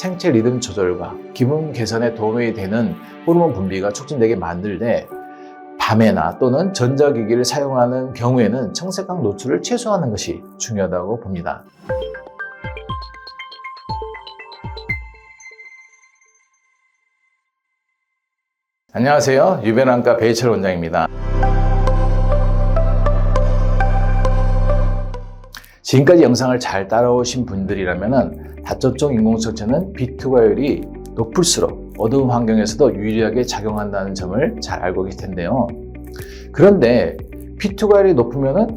생체 리듬 조절과 기분 개선에 도움이 되는 호르몬 분비가 촉진되게 만들되 밤에나 또는 전자기기를 사용하는 경우에는 청색광 노출을 최소화하는 것이 중요하다고 봅니다. 안녕하세요. 유변안과 베이철 원장입니다. 지금까지 영상을 잘 따라오신 분들이라면 다초점 인공수정체는 비투과율이 높을수록 어두운 환경에서도 유리하게 작용한다는 점을 잘 알고 계실 텐데요. 그런데 P2과율이 높으면은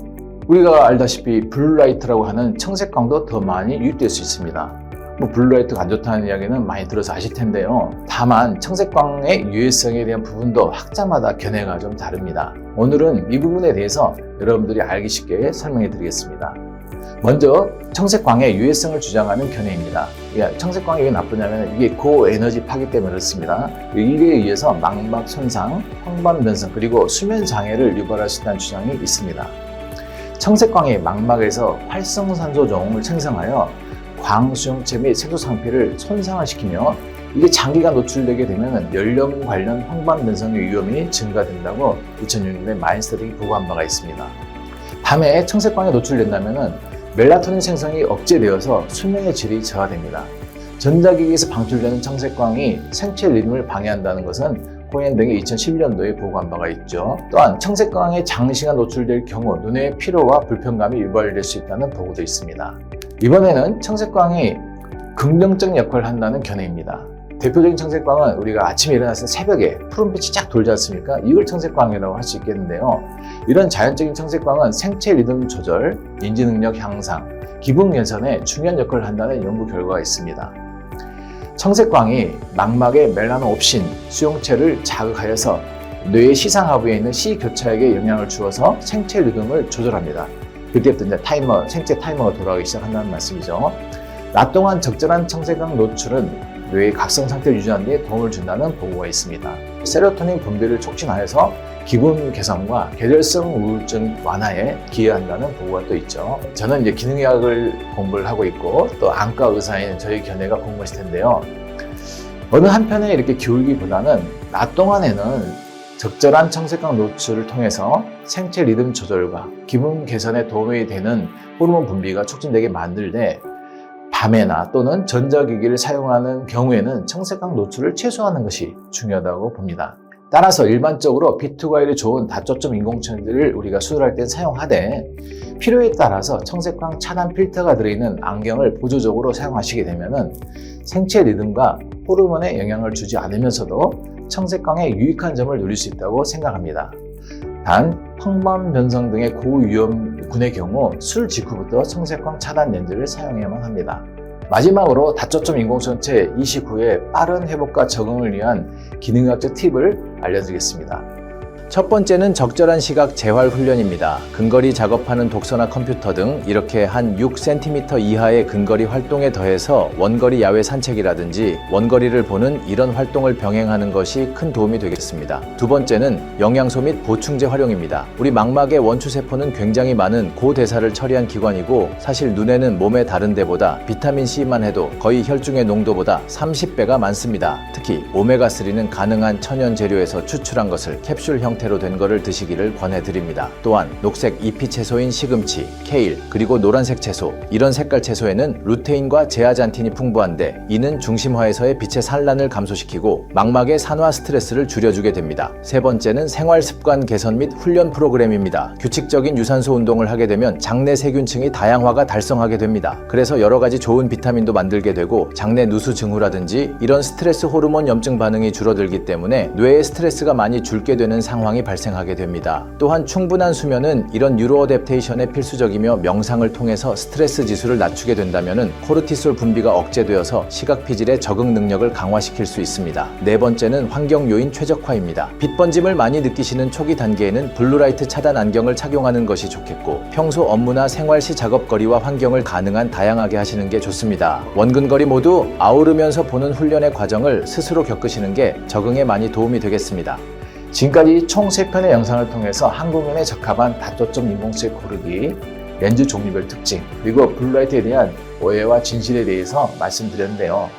우리가 알다시피 블루라이트라고 하는 청색광도 더 많이 유입될 수 있습니다. 뭐 블루라이트가 안 좋다는 이야기는 많이 들어서 아실 텐데요. 다만 청색광의 유해성에 대한 부분도 학자마다 견해가 좀 다릅니다. 오늘은 이 부분에 대해서 여러분들이 알기 쉽게 설명해 드리겠습니다. 먼저 청색광의 유해성을 주장하는 견해입니다. 예, 청색광이 왜 나쁘냐면 이게 고에너지 파기 때문에 그렇습니다. 이에 의해서 망막 손상, 황반 변성 그리고 수면 장애를 유발할 수 있다는 주장이 있습니다. 청색광이 망막에서 활성산소 종을 생성하여 광수용체 및 색소 상피를 손상을 시키며 이게 장기간 노출되게 되면 연령 관련 황반 변성의 위험이 증가된다고 2006년에 마인스터딩이 보고한 바가 있습니다. 밤에 청색광에 노출된다면 멜라토닌 생성이 억제되어서 수면의 질이 저하됩니다. 전자기기에서 방출되는 청색광이 생체 리듬을 방해한다는 것은 코엔 등이 2011년도에 보고한 바가 있죠. 또한 청색광에 장시간 노출될 경우 눈의 피로와 불편감이 유발될 수 있다는 보고도 있습니다. 이번에는 청색광이 긍정적 역할을 한다는 견해입니다. 대표적인 청색광은 우리가 아침에 일어났을 때 새벽에 푸른빛이 쫙 돌지 않습니까? 이걸 청색광이라고 할 수 있겠는데요. 이런 자연적인 청색광은 생체 리듬 조절, 인지 능력 향상, 기분 개선에 중요한 역할을 한다는 연구 결과가 있습니다. 청색광이 망막의 멜라노옵신 수용체를 자극하여서 뇌의 시상하부에 있는 C교차액에 영향을 주어서 생체 리듬을 조절합니다. 그때부터 이제 타이머, 생체 타이머가 돌아가기 시작한다는 말씀이죠. 낮 동안 적절한 청색광 노출은 뇌의 각성 상태를 유지하는 데 도움을 준다는 보고가 있습니다. 세로토닌 분비를 촉진하여서 기분 개선과 계절성 우울증 완화에 기여한다는 보고가 또 있죠. 저는 이제 기능의학을 공부를 하고 있고 또 안과 의사인 저희 견해가 궁금하실 텐데요. 어느 한편에 이렇게 기울기보다는 낮 동안에는 적절한 청색광 노출을 통해서 생체 리듬 조절과 기분 개선에 도움이 되는 호르몬 분비가 촉진되게 만들되 밤에나 또는 전자기기를 사용하는 경우에는 청색광 노출을 최소화하는 것이 중요하다고 봅니다. 따라서 일반적으로 B2과율이 좋은 다초점 인공천들을 우리가 수술할 땐 사용하되 필요에 따라서 청색광 차단 필터가 들어있는 안경을 보조적으로 사용하시게 되면 생체 리듬과 호르몬에 영향을 주지 않으면서도 청색광의 유익한 점을 누릴 수 있다고 생각합니다. 단 황반 변성 등의 고위험군의 경우 술 직후부터 청색광 차단 렌즈를 사용해야만 합니다. 마지막으로 다초점 이식 후에 빠른 회복과 적응을 위한 기능학적 팁을 알려드리겠습니다. 첫 번째는 적절한 시각 재활 훈련입니다. 근거리 작업하는 독서나 컴퓨터 등 이렇게 한 6cm 이하의 근거리 활동에 더해서 원거리 야외 산책이라든지 원거리를 보는 이런 활동을 병행하는 것이 큰 도움이 되겠습니다. 두 번째는 영양소 및 보충제 활용입니다. 우리 망막의 원추세포는 굉장히 많은 고대사를 처리한 기관이고 사실 눈에는 몸의 다른 데보다 비타민C만 해도 거의 혈중의 농도보다 30배가 많습니다. 특히 오메가3는 가능한 천연 재료에서 추출한 것을 캡슐 형태 형태로 된 것을 드시기를 권해드립니다. 또한 녹색 잎이 채소인 시금치, 케일, 그리고 노란색 채소 이런 색깔 채소에는 루테인과 제아잔틴이 풍부한데 이는 중심화에서의 빛의 산란을 감소시키고 망막의 산화 스트레스를 줄여주게 됩니다. 세 번째는 생활 습관 개선 및 훈련 프로그램입니다. 규칙적인 유산소 운동을 하게 되면 장내 세균층이 다양화가 달성하게 됩니다. 그래서 여러 가지 좋은 비타민도 만들게 되고 장내 누수 증후라든지 이런 스트레스 호르몬 염증 반응이 줄어들기 때문에 뇌에 스트레스가 많이 줄게 되는 상황 상황이 발생하게 됩니다. 또한 충분한 수면은 이런 뉴로 어댑테이션에 필수적이며 명상을 통해서 스트레스 지수를 낮추게 된다면 코르티솔 분비가 억제되어서 시각 피질의 적응 능력을 강화시킬 수 있습니다. 네 번째는 환경 요인 최적화입니다. 빛 번짐을 많이 느끼시는 초기 단계에는 블루라이트 차단 안경을 착용하는 것이 좋겠고 평소 업무나 생활 시 작업거리와 환경을 가능한 다양하게 하시는 게 좋습니다. 원근거리 모두 아우르면서 보는 훈련의 과정을 스스로 겪으시는 게 적응에 많이 도움이 되겠습니다. 지금까지 총 3편의 영상을 통해서 한국인에 적합한 다초점 인공색 고르기, 렌즈 종류별 특징, 그리고 블루라이트에 대한 오해와 진실에 대해서 말씀드렸는데요.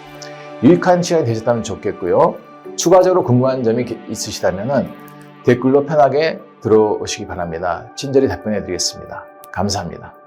유익한 시간이 되셨다면 좋겠고요. 추가적으로 궁금한 점이 있으시다면 댓글로 편하게 들어오시기 바랍니다. 친절히 답변해 드리겠습니다. 감사합니다.